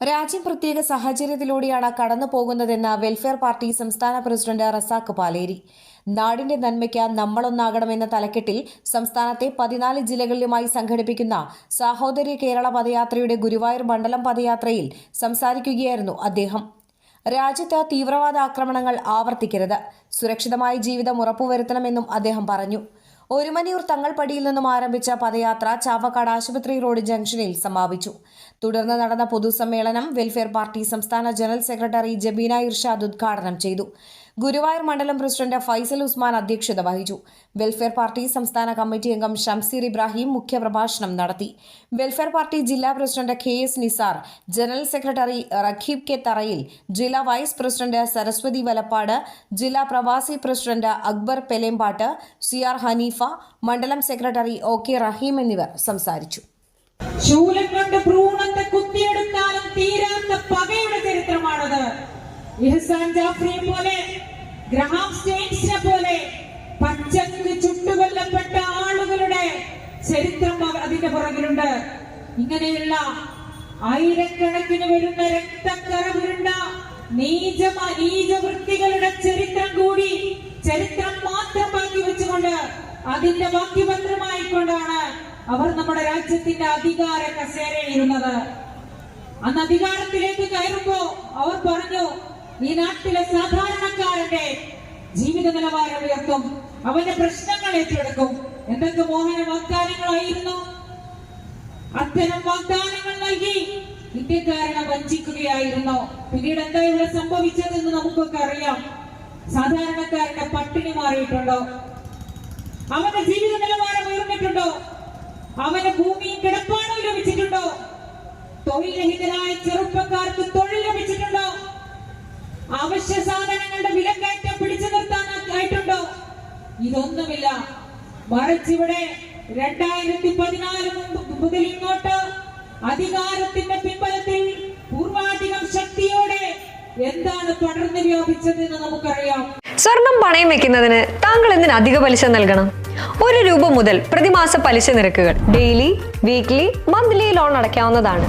രാജ്യം പ്രത്യേക സാഹചര്യത്തിലൂടെയാണ് കടന്നു പോകുന്നതെന്ന് വെൽഫെയർ പാർട്ടി സംസ്ഥാന പ്രസിഡന്റ് റസാഖ് പാലേരി. നാടിന്റെ നന്മയ്ക്ക് നമ്മളൊന്നാകണമെന്ന തലക്കെട്ടിൽ സംസ്ഥാനത്തെ പതിനാല് ജില്ലകളിലുമായി സംഘടിപ്പിക്കുന്ന സാഹോദര്യ കേരള പദയാത്രയുടെ ഗുരുവായൂർ മണ്ഡലം പദയാത്രയിൽ സംസാരിക്കുകയായിരുന്നു അദ്ദേഹം. രാജ്യത്ത് തീവ്രവാദ ആക്രമണങ്ങൾ ആവർത്തിക്കരുത്. സുരക്ഷിതമായ ജീവിതം ഉറപ്പുവരുത്തണമെന്നും അദ്ദേഹം പറഞ്ഞു. ഒരുമനിയൂർ തങ്ങൾപടിയിൽ നിന്നും ആരംഭിച്ച പദയാത്ര ചാവക്കാട് ആശുപത്രി റോഡ് ജംഗ്ഷനിൽ സമാപിച്ചു. തുടർന്ന് നടന്ന പൊതുസമ്മേളനം വെൽഫെയർ പാർട്ടി സംസ്ഥാന ജനറൽ സെക്രട്ടറി ജബീന ഇർഷാദ് ഉദ്ഘാടനം ചെയ്തു. ഗുരുവായൂർ മണ്ഡലം പ്രസിഡന്റ് ഫൈസൽ ഉസ്മാൻ അധ്യക്ഷത വഹിച്ചു. വെൽഫെയർ പാർട്ടി സംസ്ഥാന കമ്മിറ്റി അംഗം ഷംസീർ ഇബ്രാഹിം മുഖ്യപ്രഭാഷണം നടത്തി. വെൽഫെയർ പാർട്ടി ജില്ലാ president K S Nisar general secretary Raqeeb K Tharayil ജില്ലാ വൈസ് പ്രസിഡന്റ് സരസ്വതി വലപ്പാട് ജില്ലാ പ്രവാസി president Akbar Pelembatt C R Haneefa മണ്ഡലം സെക്രട്ടറി ഒ കെ റഹീം എന്നിവർ സംസാരിച്ചു. ശൂലം കൊണ്ട് ഭ്രൂണത്തെ കുത്തിയെടുത്താലും തീരാത്ത പകയുടെ ചരിത്രമാണത്. ഇഹ്സാൻ ജാഫ്രിയെ പോലെ ഗ്രഹാം പോലെ പച്ചക്ക് ചുട്ടുകൊല്ലപ്പെട്ട ആളുകളുടെ ചരിത്രം അതിന്റെ പുറകിലുണ്ട്. ഇങ്ങനെയുള്ള ആയിരക്കണക്കിന് വരുന്ന രക്തക്കറ നീചമ നീചവൃത്തികളുടെ ചരിത്രം കൂടി ചരിത്രം മാത്രം ബാക്കി വെച്ചുകൊണ്ട് അതിന്റെ ബാക്കിപത്രമായിക്കൊണ്ടാണ് അവർ നമ്മുടെ രാജ്യത്തിന്റെ അധികാര കസേരയിരുന്നത് അന്ന് അധികാരത്തിലേക്ക് കയറുമ്പോ അവർ പറഞ്ഞു ഈ നാട്ടിലെ സാധാരണക്കാരന്റെ ജീവിത നിലവാരം ഉയർത്തും. അവന്റെ പ്രശ്നങ്ങൾ ഏറ്റെടുക്കും. എന്തൊക്കെ മോഹന വാഗ്ദാനങ്ങളായിരുന്നു? അത്തരം വാഗ്ദാനങ്ങൾ നൽകി ഇന്ത്യക്കാരനെ വഞ്ചിക്കുകയായിരുന്നു. പിന്നീട് എന്താ ഇവിടെ സംഭവിച്ചതെന്ന് നമുക്കൊക്കെ അറിയാം. സാധാരണക്കാരന്റെ പട്ടിണി മാറിയിട്ടുണ്ടോ? അവന്റെ ജീവിത നിലവാരം ഉയർന്നിട്ടുണ്ടോ? അവന് ഭൂമിയും കിടപ്പാണോ ലഭിച്ചിട്ടുണ്ടോ തൊഴിൽ രഹിതരായ ചെറുപ്പക്കാർക്ക് തൊഴിൽ അവശ്യ സാധനങ്ങളുടെ വിലക്കയറ്റം പിടിച്ചു നിർത്താനായിട്ടുണ്ടോ ഇതൊന്നുമില്ല. മറിച്ച് ഇവിടെ രണ്ടായിരത്തി പതിനാല് മുതൽ ഇങ്ങോട്ട് അധികാരത്തിന്റെ പിൻബലത്തിൽ പൂർവാധികം ശക്തിയോടെ എന്താണ് തുടർന്ന് വ്യാപിച്ചതെന്ന് നമുക്കറിയാം. സ്വർണം പണയം വെക്കുന്നതിന് താങ്കൾ എന്തിന് അധിക പലിശ നൽകണം? ഒരു രൂപ മുതൽ പ്രതിമാസ പലിശ നിരക്കുകൾ ഡെയിലി വീക്ക്ലി മന്ത്ലി ലോൺ അടയ്ക്കാവുന്നതാണ്.